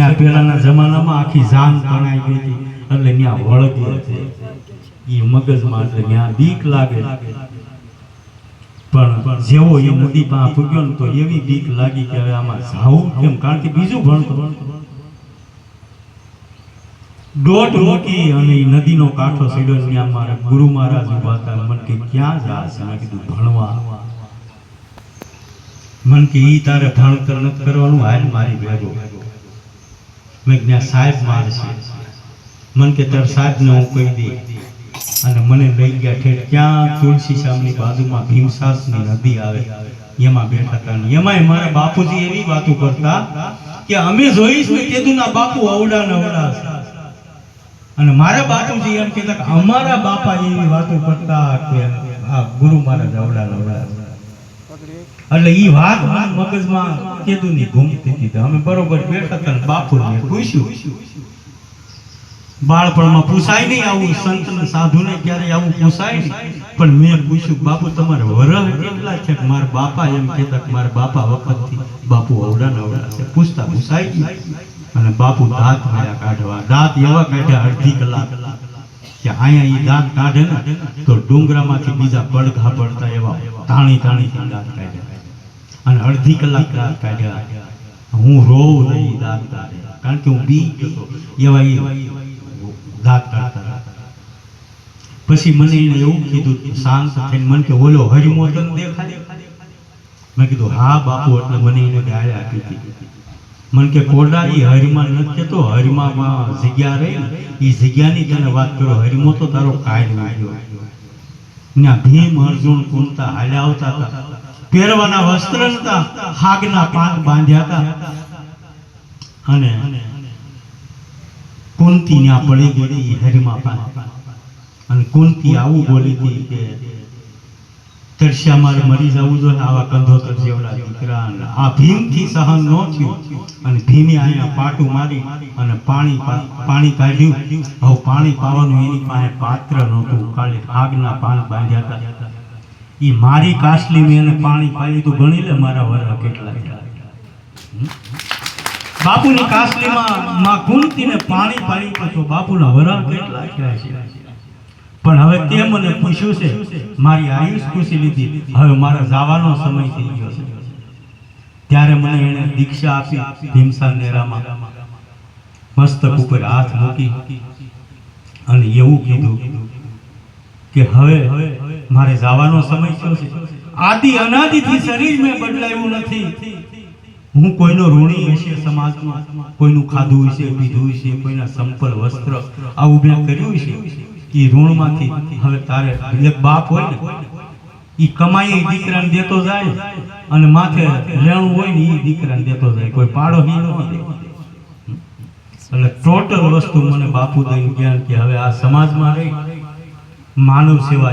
અને પહેલાના જમાનામાં આખી જાન તણાઈ ગઈ હતી. એટલે ત્યાં વળગી છે એ મગજમાં એટલે ત્યાં બીક લાગે. પણ જેવો એ નદી પાસે પૂગ્યો ને તો એવી બીક લાગી કે હવે આમાં જાવું કેમ? કારણ કે બીજું ભણતો. દોટ રોકી અને નદીનો કાંઠો સીડો ને ત્યાં મારા ગુરુ મહારાજ ઊભા હતા. મને કે, ક્યાં જાશ? મેં કીધું, ભણવા. મન કે, ઈ તારે ભણતર નથી કરવાનું, હાલ મારી ભેગો. મેં કીધું, સાહેબ સાહેબ મારશે મન કે સાહેબ ને હું કહી દઈ અને મને લઈ ગયા ઠેઠ ક્યાં તુલસી સામની બાજુમાં ભીમસાસની નદી આવે. એમાં બેઠા હતા એમાંય મારા બાપુજી એવી વાતો કરતા કે અમે જોઈશું તેદુના બાપુ અવડા ને અવડા અને મારા બાપુજી એમ કહેતા કે અમારા બાપા એવી વાતો કરતા કે આ ગુરુ મહારાજ અવડા ને છે. એટલે ઈ વાત મગજમાં મગજમાં કેદુની ઘૂમતી હતી. અમે બરોબર બેઠા હતા ને પૂછ્યું. બાળપણમાં પૂછાય નહીં આવું સંત ને સાધુને ક્યારે આવું પૂછાય નહીં. પણ મેં પૂછ્યું, બાપુ, તમારે વરહ કેટલા છે? મારા બાપા એમ કહેતા મારા બાપા વખતથી બાપુ અવડા નવડા છે. પૂછતા પૂછાય ગયું. અને બાપુ દાંત માર્યા કાઢવા. દાંત એવા કાઢ્યા અડધી કલાક કે અહીંયા એ દાંત કાઢે ને તો ડુંગરામાંથી બીજા પડઘા પડતા એવા તાણી તાણી દાંત કાઢ્યા. અને અડધી કલાક રાત કાઢ્યા. હું રોવ નહીં દાંત કાઢે. કારણ કે હું બી ગયો એવા દાંત કાઢતા પછી મને એને એવું કીધું, શાંત થઈને મને કે, ઓલો હરિમો તને દેખાય મેં કીધું, હા બાપુ, એટલે મને એને ગાળા આપી હતી. મને કે કોડા ઈ હરિમાં નથી કેતો, હરિમામાં જગ્યા રહી ને એ જગ્યાની તને વાત કરો, હરિમો તો તારો કાયદો આવ્યો ના ભીમ અર્જુન કુંતા હાલ્યા આવતા હતા. પહેરવાના વસ્ત્ર હતા, હાગના પાન બાંધ્યા હતા. અને કુંતી ન્યા પડી ગઈ હરિમા પાન અને કુંતી આવું બોલી હતી કે તરસ્યા મારે મરી જવું જોઈએ આવા કંધોતર જેવડા દીકરા આ ભીમથી સહન ન થયું. અને ભીમે અહીંયા પાટું મારી અને પાણી પાણી કાઢ્યું. હવે પાણી પાવાનું એની પાસે પાત્ર નહોતું. કાલે આગના પાન બાંધ્યા હતા. ઈ મારી કાસલી મેં એને પાણી પાયું તો ગણી લે મારા વરા કેટલા બાપુની કાસલીમાં માં કુંતીને પાણી પાયું તો બાપુના વરા કેટલા થયા છે. પણ હવે તે મને પૂછ્યું છે, મારી આયુષ પૂછી લીધી. હવે મારા જવાનો સમય થઈ ગયો છે. ત્યારે મને એણે દીક્ષા આપી ભીમસા નેરામાં. મસ્તક ઉપર હાથ મૂકી અને એવું કીધું કે હવે મારે જવાનો સમય થયો છે. આદિ અનાદિથી શરીર મેં બદલાયું નથી. હું કોઈનો ઋણી હશે સમાજમાં, કોઈનું ખાધું હશે, પીધું હશે, કોઈના સંપલ, વસ્ત્ર આવું મેં કર્યું છે. એ ઋણમાંથી હવે તારે એક બાપ હોય ને એ કમાઈ દીકરાને દેતો જાય અને માથે લેણું હોય ને એ દીકરાને દેતો જાય. કોઈ પાડો હી ન દે. એટલે ટોટલ વસ્તુ મને બાપુ દઈ જ્ઞાન કે હવે આ સમાજમાં રહી. માનવ સેવા